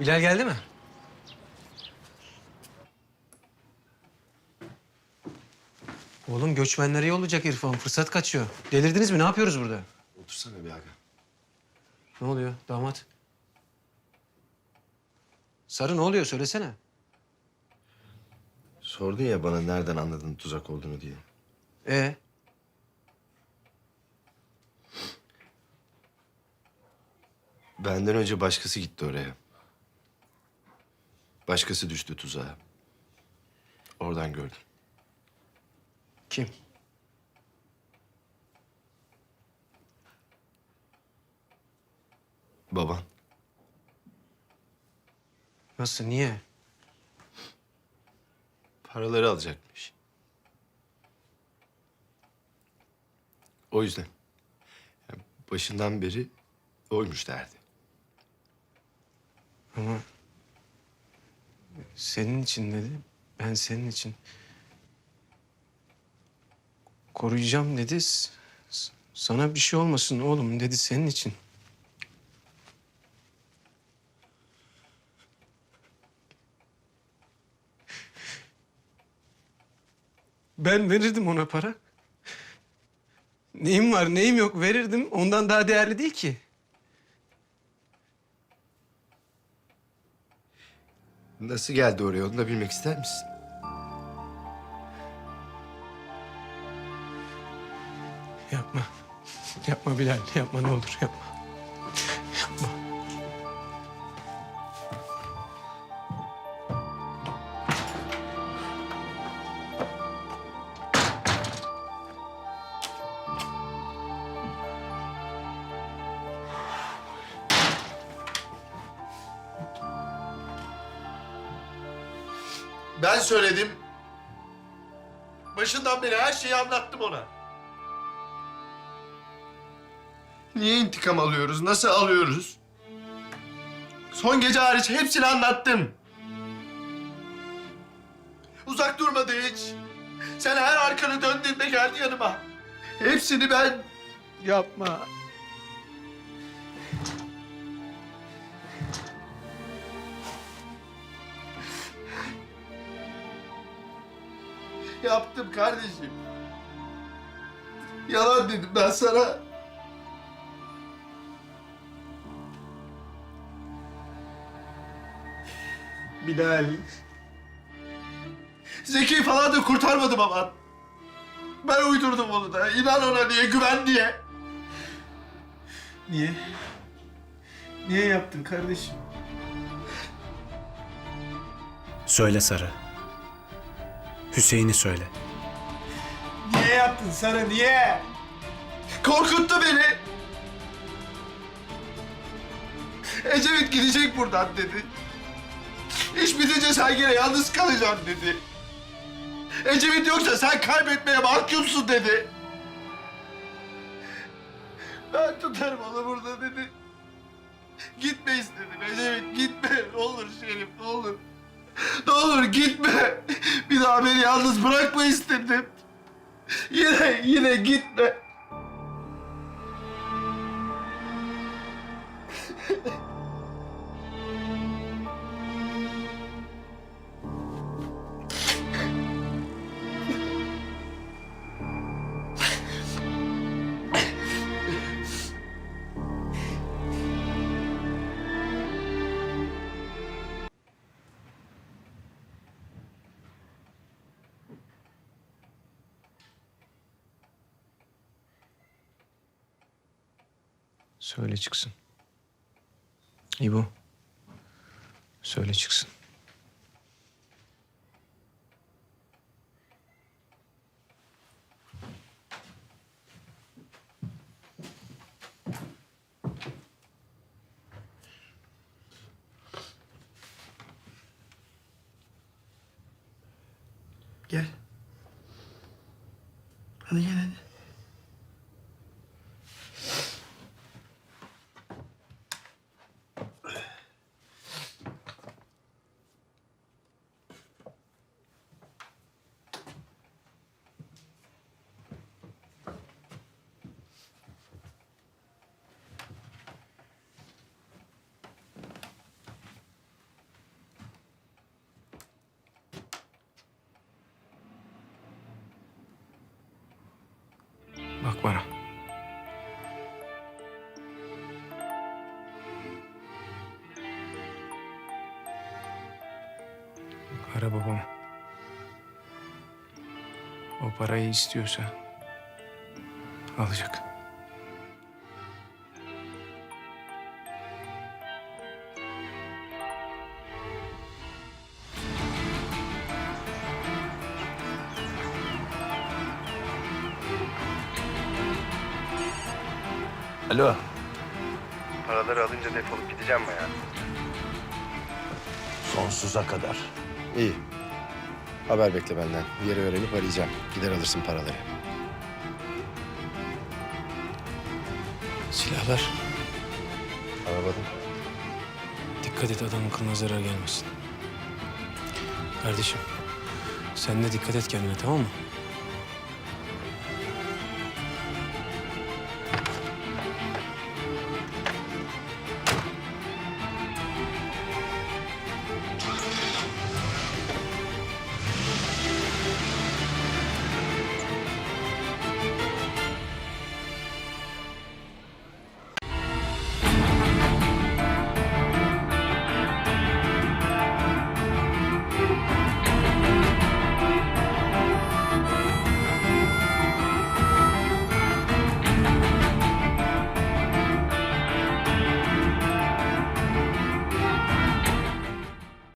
Bilal geldi mi? Oğlum göçmenlere yollayacak İrfan. Fırsat kaçıyor. Delirdiniz mi? Ne yapıyoruz burada? Otursana bir aga. Ne oluyor damat? Sarı ne oluyor? Söylesene. Sordun ya bana nereden anladın tuzak olduğunu diye. E Benden önce başkası gitti oraya. Başkası düştü tuzağa. Oradan gördüm. kim? Baban. Nasıl? Niye? Paraları alacakmış. O yüzden. Yani başından beri oymuş derdi. Ama senin için dedi. Ben senin için. Koruyacağım dedi. Sana bir şey olmasın oğlum dedi senin için. Ben verirdim ona para. Neyim var neyim yok verirdim. Ondan daha değerli değil ki. Nasıl geldi oraya onu da bilmek ister misin? Yapma. Yapma Bilal. Yapma ne olur yapma. Ben söyledim. Başından beri her şeyi anlattım ona. Niye intikam alıyoruz? Nasıl alıyoruz? Son gece hariç hepsini anlattım. Uzak durmadı hiç. Sen her arkanı döndüğünde geldi yanıma. Hepsini ben... Yapma. Yaptım kardeşim. Yalan dedim ben sana. Bilal. Zeki falan da kurtarmadım ama. Ben uydurdum onu da. İnan ona diye, güven diye. Niye? Niye yaptın kardeşim? Söyle Sarı. Hüseyin'i söyle. Niye yaptın Sara niye? Korkuttu beni. Ecevit gidecek buradan dedi. İş bitince sen yalnız kalacaksın dedi. Ecevit yoksa sen kaybetmeye mahkumsun dedi. Ben tutarım onu burada dedi. Gitme istedim Ecevit gitme. Ne olur Şerif ne olur. Ne olur gitme. Daha beni yalnız bırakma istedim. Yine yine gitme. Söyle çıksın. İbo. Söyle çıksın. Gel. Hadi gel hadi. Bana. Ara babam. O parayı istiyorsa alacak. Alo. Paraları alınca defolup gideceğim mi ya? Sonsuza kadar. İyi. Haber bekle benden. Bir yeri öğrenip arayacağım. Gider alırsın paraları. Silahlar. Arabada. Dikkat et adamın kılına zarar gelmesin. Kardeşim sen de dikkat et kendine tamam mı?